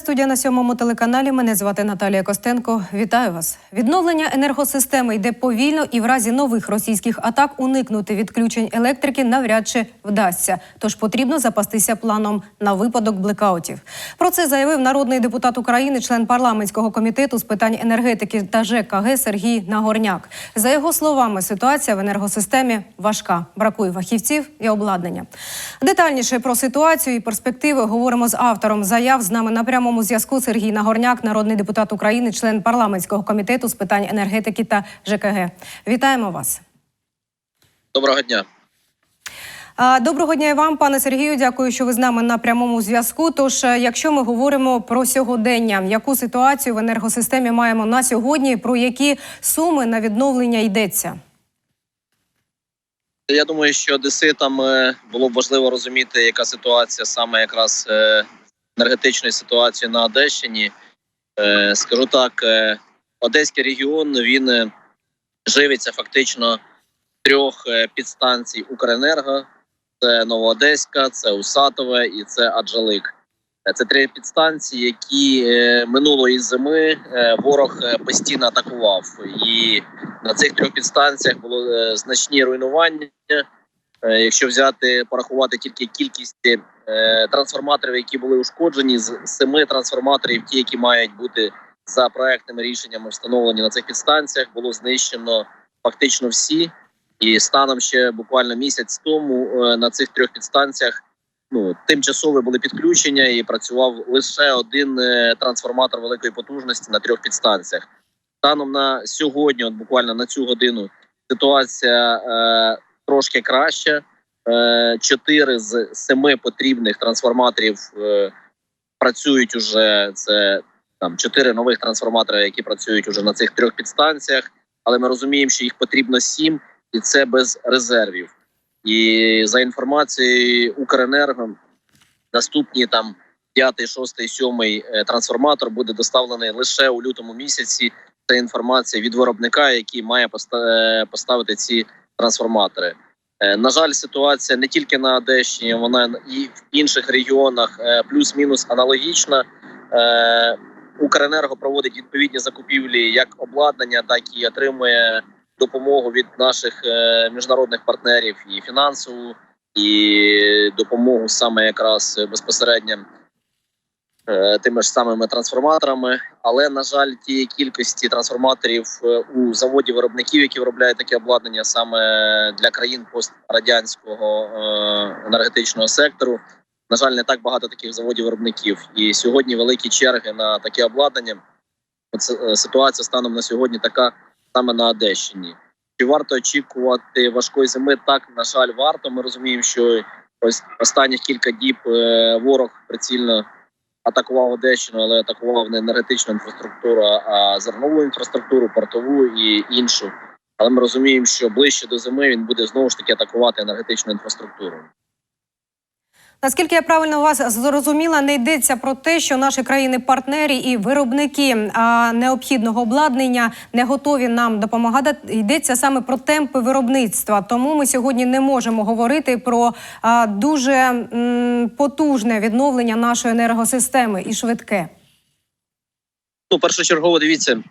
Студія на сьомому телеканалі. Мене звати Наталія Костенко. Вітаю вас. Відновлення енергосистеми йде повільно, і в разі нових російських атак уникнути відключень електрики навряд чи вдасться. Тож потрібно запастися планом на випадок блекаутів. Про це заявив народний депутат України, член парламентського комітету з питань енергетики та ЖКГ Сергій Нагорняк. За його словами, ситуація в енергосистемі важка. Бракує фахівців і обладнання. Детальніше про ситуацію і перспективи говоримо з автором заяв з нами на прямому зв'язку Сергій Нагорняк, народний депутат України, член парламентського комітету з питань енергетики та ЖКГ. Вітаємо вас. Доброго дня. Доброго дня і вам, пане Сергію. Дякую, що ви з нами на прямому зв'язку. Тож, е, якщо ми говоримо про сьогодення, яку ситуацію в енергосистемі маємо на сьогодні, про які суми на відновлення йдеться? Я думаю, що одеситам е, було б важливо розуміти, яка ситуація саме якраз е, енергетичної ситуації на Одещині. Е, Скажу так, е, Одеський регіон він е, живиться фактично трьох підстанцій Укренерго: це Новоодеська, це Усатове і це Аджалик. Це три підстанції, які минулої зими ворог постійно атакував, і на цих трьох підстанціях було значні руйнування. Якщо взяти порахувати тільки кількість трансформаторів, які були ушкоджені, з семи трансформаторів, ті, які мають бути за проектними рішеннями встановлені на цих підстанціях, було знищено фактично всі. І станом ще буквально місяць тому е, на цих трьох підстанціях ну тимчасове були підключення і працював лише один е, трансформатор великої потужності на трьох підстанціях. Станом на сьогодні, от буквально на цю годину, ситуація е, трошки краща. Е, Чотири з семи потрібних трансформаторів е, працюють уже. Це там чотири нових трансформатори, які працюють уже на цих трьох підстанціях. Але ми розуміємо, що їх потрібно сім, і це без резервів. І за інформацією Укренерго, наступні там п'ятий, шостий, сьомий е, трансформатор буде доставлений лише у лютому місяці. Це інформація від виробника, який має поста- поставити ці трансформатори. Е, На жаль, ситуація не тільки на Одещині, вона і в інших регіонах е, плюс-мінус аналогічна. Е, Укренерго проводить відповідні закупівлі як обладнання, так і отримує допомогу від наших міжнародних партнерів і фінансову, і допомогу саме якраз безпосередньо тими ж самими трансформаторами. Але на жаль, ті кількості трансформаторів е, у заводі виробників, які виробляють таке обладнання саме для країн пострадянського е, енергетичного сектору. На жаль, не так багато таких заводів виробників, і сьогодні великі черги на таке обладнання. Е, ситуація станом на сьогодні така саме на Одещині. Чи варто очікувати важкої зими? Так, на жаль, варто. Ми розуміємо, що ось останніх кілька діб е, ворог прицільно атакував Одещину, але атакував не енергетичну інфраструктуру, а зернову інфраструктуру, портову і іншу. Але ми розуміємо, що ближче до зими він буде знову ж таки атакувати енергетичну інфраструктуру. Наскільки я правильно вас зрозуміла, не йдеться про те, що наші країни-партнери і виробники необхідного обладнання не готові нам допомагати. Йдеться саме про темпи виробництва. Тому ми сьогодні не можемо говорити про дуже потужне відновлення нашої енергосистеми і швидке. Ну, першочергово дивіться,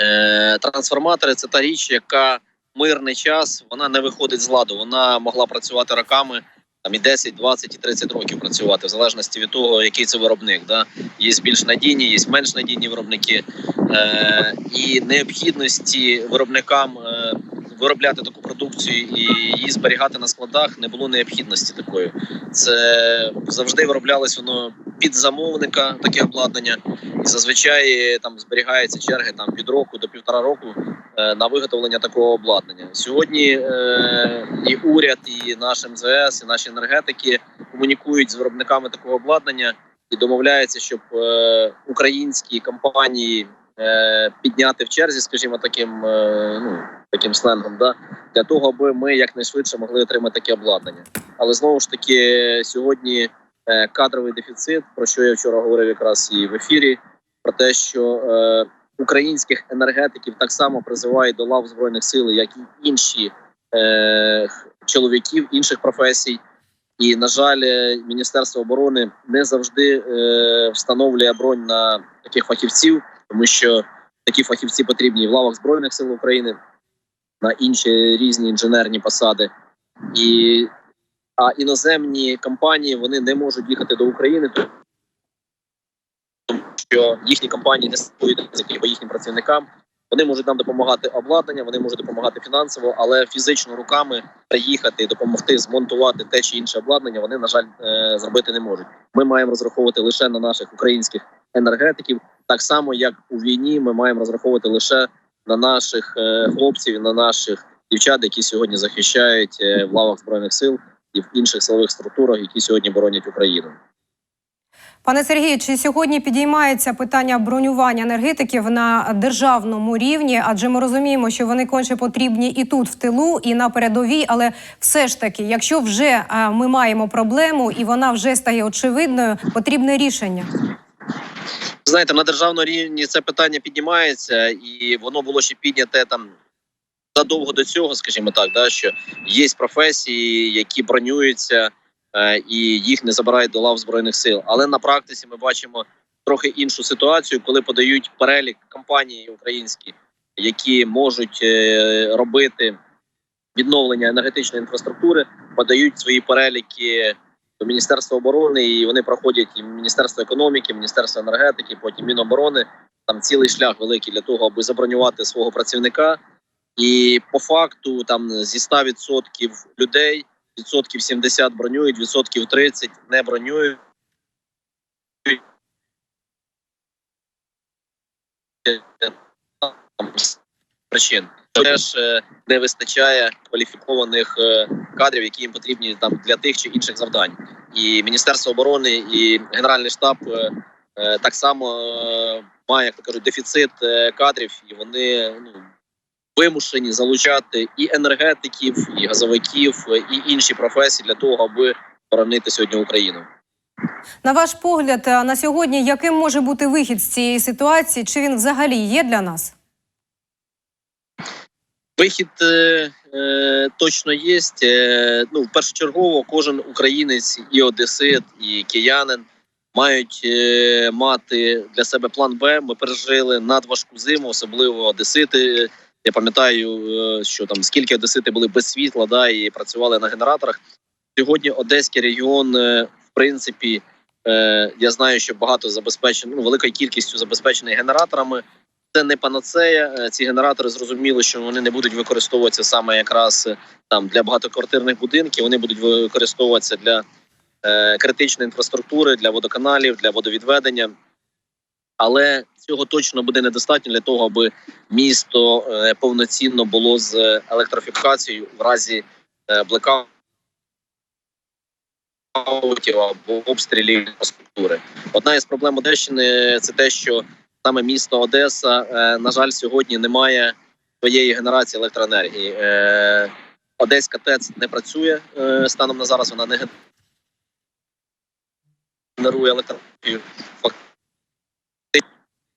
е, трансформатори це та річ, яка мирний час вона не виходить з ладу. Вона могла працювати роками, там і 10, 20, і 30 років працювати, в залежності від того, який це виробник. Да? Є більш надійні, є менш надійні виробники. Е, і необхідності виробникам е, виробляти таку продукцію і її зберігати на складах не було необхідності такої. Це завжди вироблялось воно під замовника, таке обладнання. І зазвичай там зберігаються черги там від року до півтора року на виготовлення такого обладнання. Сьогодні е, і уряд, і наш МЗС, і наші енергетики комунікують з виробниками такого обладнання і домовляються, щоб е, українські компанії е, підняти в черзі, скажімо, таким е, ну таким сленгом, да для того, аби ми якнайшвидше могли отримати таке обладнання. Але знову ж таки, сьогодні е, кадровий дефіцит, про що я вчора говорив якраз і в ефірі, про те, що е, українських енергетиків так само призивають до лав збройних сил, як і інші е, чоловіків інших професій. І на жаль, е, Міністерство оборони не завжди е, встановлює бронь на таких фахівців, тому що такі фахівці потрібні в лавах збройних сил України на інші різні інженерні посади. І а іноземні компанії вони не можуть їхати до України, що їхні компанії не створюють ризики їхнім працівникам. Вони можуть нам допомагати обладнання, вони можуть допомагати фінансово, але фізично руками приїхати допомогти змонтувати те чи інше обладнання. Вони на жаль е, зробити не можуть. Ми маємо розраховувати лише на наших українських енергетиків, так само як у війні. Ми маємо розраховувати лише на наших е, хлопців, на наших дівчат, які сьогодні захищають е, в лавах збройних сил і в інших силових структурах, які сьогодні боронять Україну. Пане Сергію, чи сьогодні підіймається питання бронювання енергетиків на державному рівні? Адже ми розуміємо, що вони конче потрібні і тут, в тилу, і на передовій. Але все ж таки, якщо вже е, ми маємо проблему і вона вже стає очевидною, потрібне рішення. Знаєте, на державному рівні це питання піднімається, і воно було ще підняте там задовго до цього, скажімо так, да, що є професії, які бронюються, і їх не забирають до лав збройних сил. Але на практиці ми бачимо трохи іншу ситуацію, коли подають перелік компаній українські, які можуть е, робити відновлення енергетичної інфраструктури, подають свої переліки до Міністерства оборони, і вони проходять і Міністерство економіки, Міністерство енергетики, потім Міноборони. Там цілий шлях великий для того, аби забронювати свого працівника. І по факту, там зі 100% людей відсотків 70 бронюють, відсотків 30 не бронюють. Причин теж е, не вистачає кваліфікованих е, кадрів, які їм потрібні там для тих чи інших завдань. І Міністерство оборони і Генеральний штаб е, так само має як то кажуть дефіцит кадрів, і вони ну вимушені залучати і енергетиків, і газовиків, е, і інші професії для того, аби боронити сьогодні Україну. На ваш погляд, на сьогодні яким може бути вихід з цієї ситуації? Чи він взагалі є для нас? Вихід е, е, точно є. Е, ну, першочергово, кожен українець і одесит, і киянин мають е, мати для себе план Б. Ми пережили надважку зиму, особливо одесити. Я пам'ятаю, е, що там скільки одесити були без світла, да, і працювали на генераторах. Сьогодні Одеський регіон, е, в принципі, е, я знаю, що багато забезпечено, ну, великою кількістю забезпечений генераторами. Це не панацея. Ці генератори зрозуміло, що вони не будуть використовуватися саме якраз там для багатоквартирних будинків. Вони будуть використовуватися для е, критичної інфраструктури, для водоканалів, для водовідведення. Але цього точно буде недостатньо для того, аби місто е, повноцінно було з електрифікацією в разі е, блекаутів або обстрілів інфраструктури. Одна із проблем Одещини це те, що саме місто Одеса, е, на жаль, сьогодні не має своєї генерації електроенергії. Одеська ТЕЦ не працює станом на зараз. Вона не генерує електроенергію.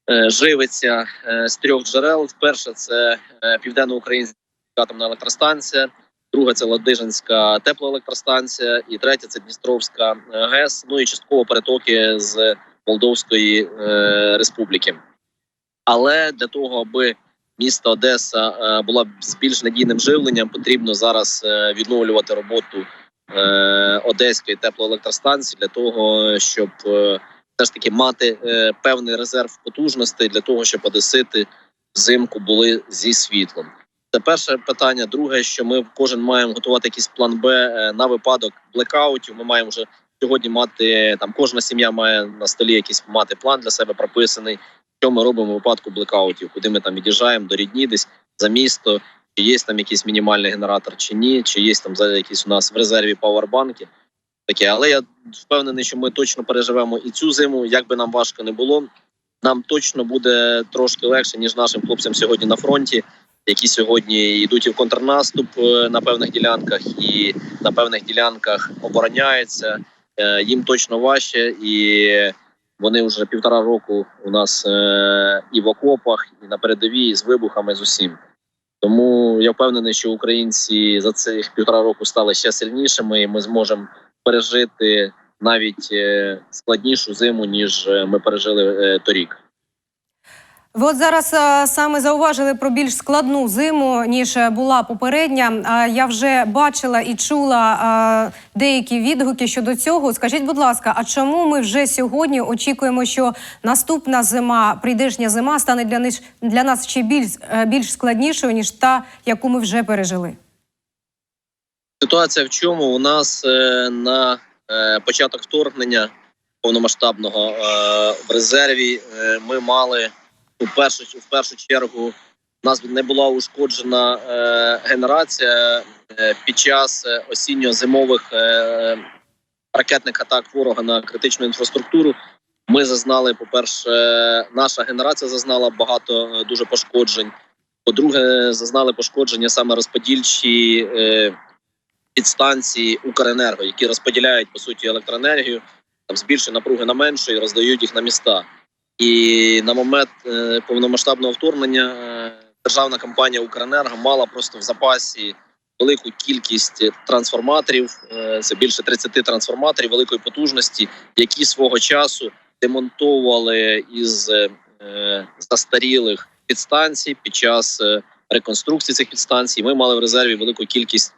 Е, Живиться е, з трьох джерел. Перше це е, південноукраїнська атомна електростанція, друга це Ладижинська теплоелектростанція, і третя це Дністровська ГЕС. Ну і частково перетоки з Молдовської Республіки. Але для того, аби місто Одеса була з більш надійним живленням, потрібно зараз відновлювати роботу Одеської теплоелектростанції для того, щоб все ж таки мати е, певний резерв потужностей для того, щоб одесити взимку були зі світлом. Це перше питання. Друге, що ми кожен маємо готувати якийсь план Б е, на випадок блекаутів. Ми маємо вже сьогодні мати там. Кожна сім'я має на столі якийсь мати план для себе прописаний. Що ми робимо в випадку блекаутів, куди ми там від'їжджаємо до рідні, десь за місто, чи є там якийсь мінімальний генератор, чи ні, чи є там за якісь у нас в резерві пауербанки. Таке, але я впевнений, що ми точно переживемо і цю зиму. Як би нам важко не було, нам точно буде трошки легше ніж нашим хлопцям сьогодні на фронті, які сьогодні йдуть і в контрнаступ е, на певних ділянках, і на певних ділянках обороняються. Е, Їм точно важче, і вони вже півтора року у нас е, і в окопах, і на передовій, і з вибухами з усім. Тому я впевнений, що українці за цих півтора року стали ще сильнішими, і ми зможемо пережити навіть е, складнішу зиму ніж е, ми пережили е, торік. Ви от зараз саме зауважили про більш складну зиму ніж була попередня. А я вже бачила і чула деякі відгуки щодо цього. Скажіть, будь ласка, а чому ми вже сьогодні очікуємо, що наступна зима, прийдешня зима, стане для них для нас ще більш більш складнішою ніж та, яку ми вже пережили? Ситуація в чому у нас е, на е, початок вторгнення повномасштабного е, в резерві ми мали у першу в першу чергу. У нас не була ушкоджена генерація під час осінньо-зимових ракетних атак ворога на критичну інфраструктуру. Ми зазнали, по-перше, наша генерація зазнала багато дуже пошкоджень. По-друге, зазнали пошкодження саме розподільчі підстанції Укренерго, які розподіляють по суті електроенергію, там збільшують напруги на менше і роздають їх на міста. І на момент е, повномасштабного вторгнення е, державна компанія Укренерго мала просто в запасі велику кількість трансформаторів. е, Це більше 30 трансформаторів великої потужності, які свого часу демонтовували із застарілих підстанцій під час реконструкції цих підстанцій. Ми мали в резерві велику кількість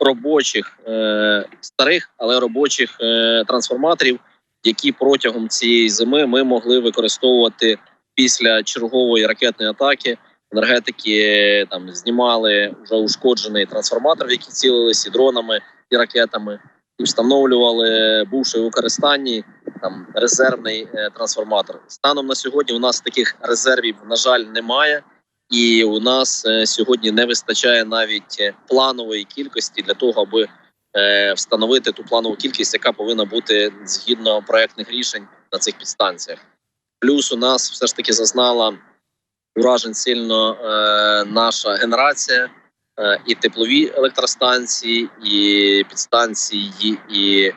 робочих е, старих, але робочих е, трансформаторів, які протягом цієї зими ми могли використовувати після чергової ракетної атаки. Енергетики е, там знімали вже ушкоджений трансформатор, в який цілилися і дронами і ракетами, і встановлювали бувши в використанні там резервний е, трансформатор. Станом на сьогодні у нас таких резервів на жаль немає, і у нас е, сьогодні не вистачає навіть е, планової кількості для того, аби е, встановити ту планову кількість, яка повинна бути згідно проектних рішень на цих підстанціях. Плюс у нас все ж таки зазнала уражень сильно наша генерація. І теплові електростанції, і підстанції, і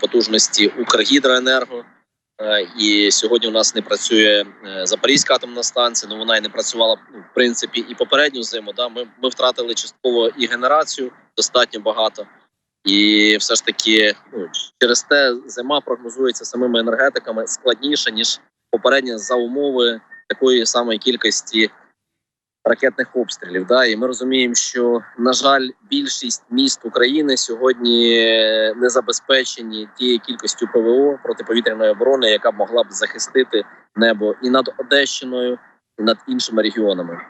потужності Укргідроенерго. Е, І сьогодні у нас не працює е, Запорізька атомна станція. Ну вона і не працювала ну, в принципі і попередню зиму. Да, ми, ми втратили частково і генерацію достатньо багато. І все ж таки, ну через те зима прогнозується самими енергетиками складніше ніж попередня за умови такої самої кількості ракетних обстрілів. Да, і ми розуміємо, що на жаль, більшість міст України сьогодні не забезпечені тією кількістю ПВО протиповітряної оборони, яка б могла б захистити небо і над Одещиною, і над іншими регіонами.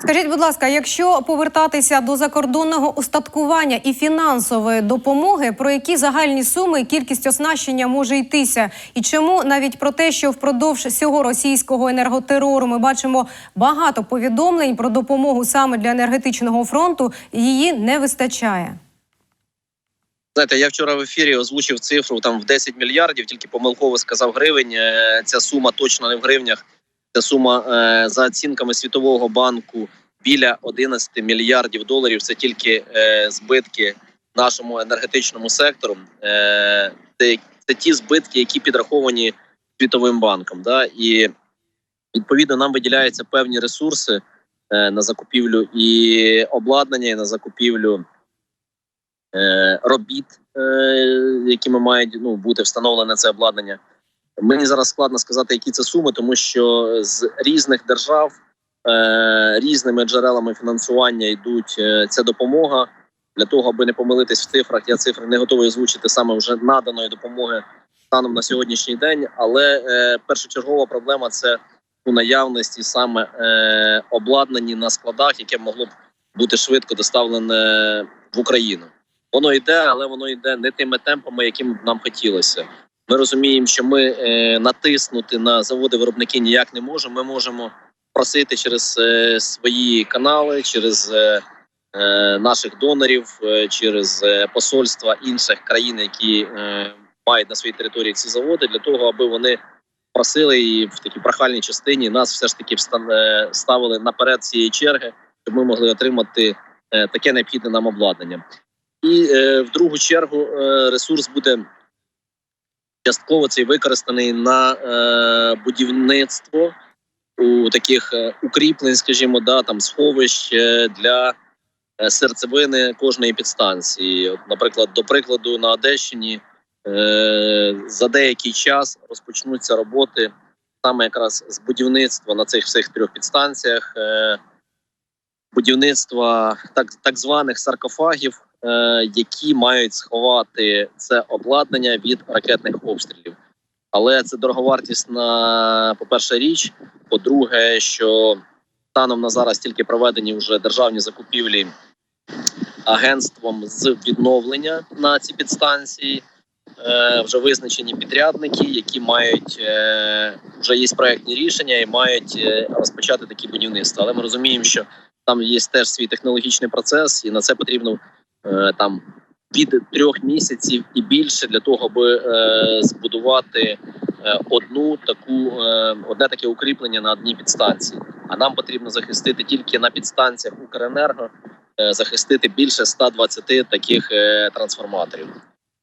Скажіть, будь ласка, якщо повертатися до закордонного устаткування і фінансової допомоги, про які загальні суми кількість оснащення може йтися? І чому навіть про те, що впродовж цього російського енерготерору ми бачимо багато повідомлень про допомогу саме для енергетичного фронту, її не вистачає? Знаєте, я вчора в ефірі озвучив цифру там в 10 мільярдів, тільки помилково сказав гривень. Е, Ця сума точно не в гривнях. Ця сума е, за оцінками Світового банку біля 11 мільярдів доларів. Це тільки е, збитки нашому енергетичному сектору. Е, Це, ті збитки, які підраховані світовим банком. І відповідно нам виділяються певні ресурси на закупівлю і обладнання, і на закупівлю робіт, якими мають ну, бути встановлене це обладнання. Мені зараз складно сказати, які це суми, тому що з різних держав е, різними джерелами фінансування йдуть е, ця допомога. Для того, аби не помилитись в цифрах, я цифри не готовий озвучити саме вже наданої допомоги станом на сьогоднішній день. Але е, першочергова проблема це у наявності саме е, обладнані на складах, яке могло б бути швидко доставлене в Україну. Воно йде, але воно йде не тими темпами, яким нам хотілося. Ми розуміємо, що ми е, натиснути на заводи виробники ніяк не можемо. Ми можемо просити через е, свої канали, через е, наших донорів, через посольства інших країн, які мають на своїй території ці заводи, для того, аби вони просили і в такій прохальній частині нас все ж таки ставили наперед цієї черги, щоб ми могли отримати таке необхідне нам обладнання. І в другу чергу ресурс буде частково цей використаний на е, будівництво у таких е, укріплень, скажімо, да, там сховищ е, для е, серцевини кожної підстанції. Наприклад, до прикладу, на Одещині е, за деякий час розпочнуться роботи саме якраз з будівництва на цих всіх трьох підстанціях. Е, будівництва так, так званих саркофагів, які мають сховати це обладнання від ракетних обстрілів. Але це дороговартісна, по-перше, річ. По-друге, що станом на зараз тільки проведені вже державні закупівлі агентством з відновлення на ці підстанції. Е, вже визначені підрядники, які мають е, вже є проектні рішення і мають е, розпочати такі будівництва. Але ми розуміємо, що там є теж свій технологічний процес, і на це потрібно е, там від трьох місяців і більше для того, аби е, збудувати е, одну таку е, одне таке укріплення на одній підстанції. А нам потрібно захистити тільки на підстанціях Укренерго, е, захистити більше 120 таких е, трансформаторів.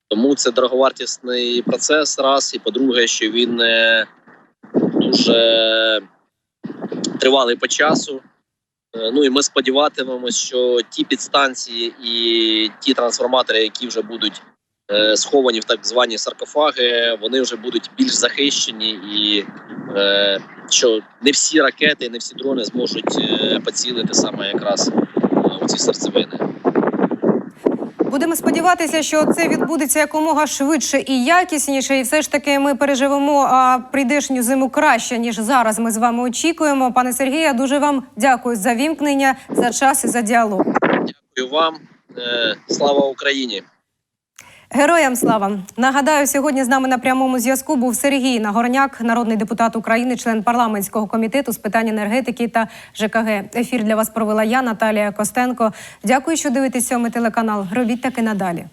Тому це дороговартісний процес. Раз і по-друге, що він е, дуже тривалий по часу. Е, Ну і ми сподіватимемось, що ті підстанції і ті трансформатори, які вже будуть е, сховані в так звані саркофаги, вони вже будуть більш захищені, і е, що не всі ракети, не всі дрони зможуть поцілити саме якраз у ці серцевини. Будемо сподіватися, що це відбудеться якомога швидше і якісніше, і все ж таки ми переживемо а, прийдешню зиму краще ніж зараз. Ми з вами очікуємо. Пане Сергія, дуже вам дякую за вімкнення, за час і за діалог. Дякую вам. Е, Слава Україні! Героям слава нагадаю, сьогодні з нами на прямому зв'язку був Сергій Нагорняк, народний депутат України, член парламентського комітету з питань енергетики та ЖКГ. Ефір для вас провела я, Наталія Костенко. Дякую, що дивитесь сьомий телеканал. Робіть таки надалі.